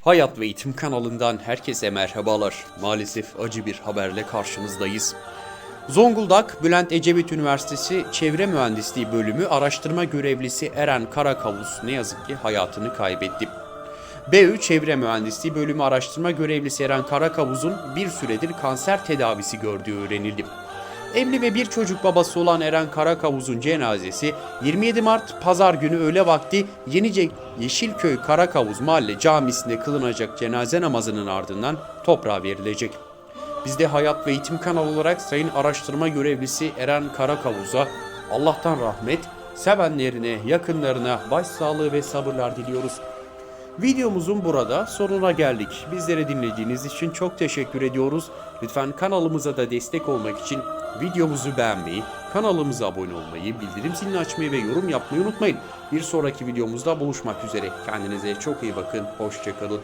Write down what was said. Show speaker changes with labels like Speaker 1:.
Speaker 1: Hayat ve Eğitim kanalından herkese merhabalar. Maalesef acı bir haberle karşınızdayız. Zonguldak Bülent Ecevit Üniversitesi Çevre Mühendisliği Bölümü araştırma görevlisi Eren Karakavus ne yazık ki hayatını kaybetti. B3 Çevre Mühendisliği Bölümü araştırma görevlisi Eren Karakavuz'un bir süredir kanser tedavisi gördüğü öğrenildi. Evli ve bir çocuk babası olan Eren Karakavuz'un cenazesi 27 Mart Pazar günü öğle vakti Yenice Yeşilköy Karakavuz Mahalle Camisi'nde kılınacak cenaze namazının ardından toprağa verilecek. Biz de Hayat ve Eğitim kanalı olarak Sayın Araştırma Görevlisi Eren Karakavuz'a Allah'tan rahmet, sevenlerine, yakınlarına başsağlığı ve sabırlar diliyoruz. Videomuzun burada sonuna geldik. Bizleri dinlediğiniz için çok teşekkür ediyoruz. Lütfen kanalımıza da destek olmak için videomuzu beğenmeyi, kanalımıza abone olmayı, bildirim zilini açmayı ve yorum yapmayı unutmayın. Bir sonraki videomuzda buluşmak üzere. Kendinize çok iyi bakın. Hoşçakalın.